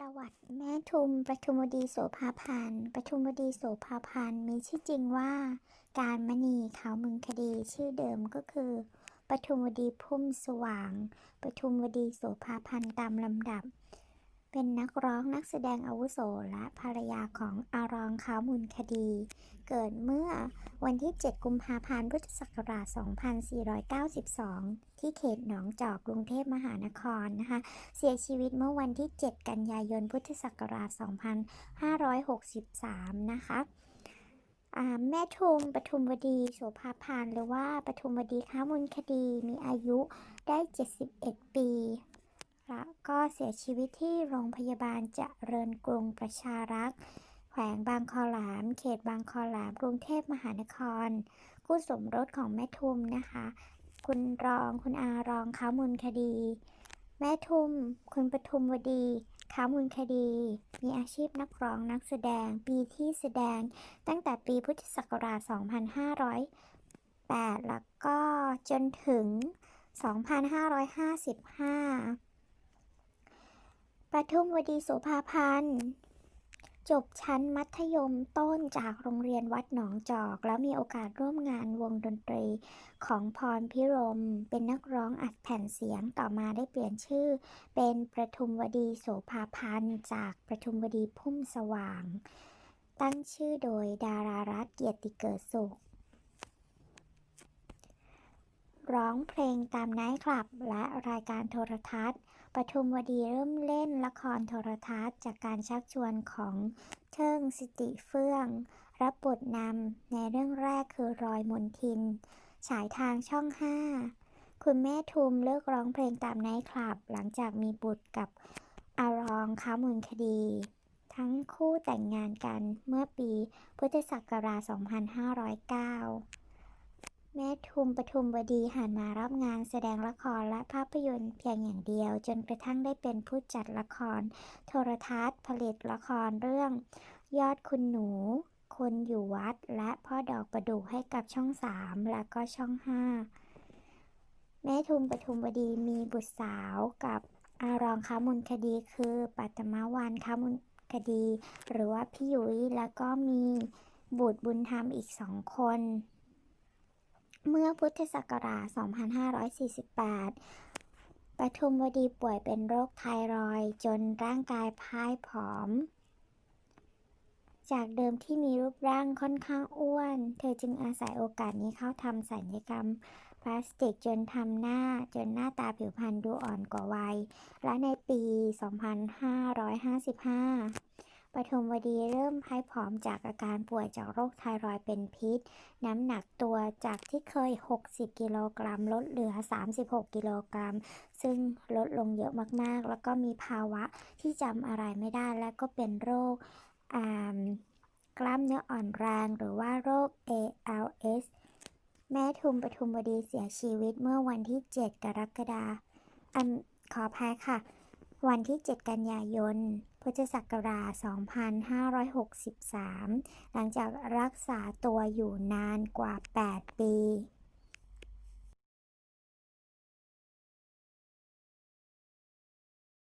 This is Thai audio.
ประวัติแม่ทุมประทุมวดีโสภาพันธ์ปทุมวดีโสภาพันธ์มีชื่อจริงว่า การมณีขาวมึงคดีชื่อเดิมก็คือปทุมวดีพุ่มสว่างปทุมวดีโสภาพันธ์ตามลำดับ เป็นนักร้องนักแสดงอาวุโสและภรรยาของอารองขามูลคดี เกิดเมื่อวันที่ 7 กุมภาพันธ์ พุทธศักราช 2492 ที่เขตหนองจอกกรุงเทพมหานครนะคะ เสียชีวิตเมื่อวันที่ 7 กันยายน พุทธศักราช 2563 นะคะอ่าแม่ทุมปทุมวดีโสภาพันหรือว่าปทุมวดีค้ามูลคดีมีอายุได้ 71 ปี แล้วก็เสียชีวิตที่โรงพยาบาลเจริญกรุงประชารักษ์ แขวงบางคอหลมเขตบางคอหลมกรุงเทพมหานครคู่สมรสของแม่ทุมนะคะ คุณรองคุณอารองค้ามูลคดี แม่ทุม คุณปทุมวดีค้ามูลคดี มีอาชีพนักร้องนักแสดง ปีที่แสดงตั้งแต่ปีพุทธศักราช 2508 แล้วก็จนถึง 2555 ประทุมวดีโสภาพันธ์จบชั้นมัธยมต้นจากโรงเรียนวัดหนองจอก แล้วมีโอกาสร่วมงานวงดนตรีของพรพิรม เป็นนักร้องอัดแผ่นเสียงต่อมาได้เปลี่ยนชื่อ เป็นประทุมวดีโสภาพันธ์จากประทุมวดีพุ่มสว่าง ตั้งชื่อโดยดารารัตเกียรติเกิดสุข ร้องเพลงตามไนท์คลับ และรายการโทรทัศน์ ปทุมวดีเริ่มเล่นละครโทรทัศน์ จากการชักชวนของเทิงสติเฟื่อง รับบทนำในเรื่องแรกคือรอยมนทิน ฉายทางช่อง 5 คุณแม่ทุมเลิกร้องเพลงตามไนท์คลับ หลังจากมีบุตรกับอารองค้ามูลคดี ทั้งคู่แต่งงานกันเมื่อปีพุทธศักราช 2509 แม่ทุมปทุมวดีหันมารับงานแสดงละครและภาพยนตร์เพียงอย่างเดียว จนกระทั่งได้เป็นผู้จัดละคร โทรทัศน์ ผลิตละครเรื่อง ยอดคุณหนู คนอยู่วัด และพ่อดอกประดู่ให้กับช่องสามและก็ช่องห้าแม่ทุมปทุมวดีมีบุตรสาวกับอารองค้ามุลคดีคือปัตมวานค้ามุลคดี หรือว่าพี่ยุ้ยแล้วก็มีบุตรบุญธรรมอีกสองคน เมื่อพุทธศักราช 2548 ปทุมวดีป่วยเป็นโรคไทรอยจนร่างกายพ่ายผอม จากเดิมที่มีรูปร่างค่อนข้างอ้วน เธอจึงอาศัยโอกาสนี้เข้าทำศัลยกรรมพลาสติกจนทำหน้าจนหน้าตาผิวพรรณดูอ่อนกว่าวัย และในปี 2555 ปฐมวดีเริ่มพายผอมจากอาการป่วยจากโรคไทรอยด์เป็นพิษ น้ำหนักตัวจากที่เคย 60 กิโลกรัม ลดเหลือ 36 กิโลกรัม ซึ่งลดลงเยอะมากๆ แล้วก็มีภาวะที่จำอะไรไม่ได้ และก็เป็นโรคกล้ามเนื้ออ่อนแรง หรือว่าโรค ALS แม่ทุมปทุมวดีเสียชีวิตเมื่อวันที่ 7 กรกฎาคมขออภัยค่ะ วันที่ 7 กันยายน พุทธศักราช 2563 หลังจากรักษาตัวอยู่นานกว่า 8 ปี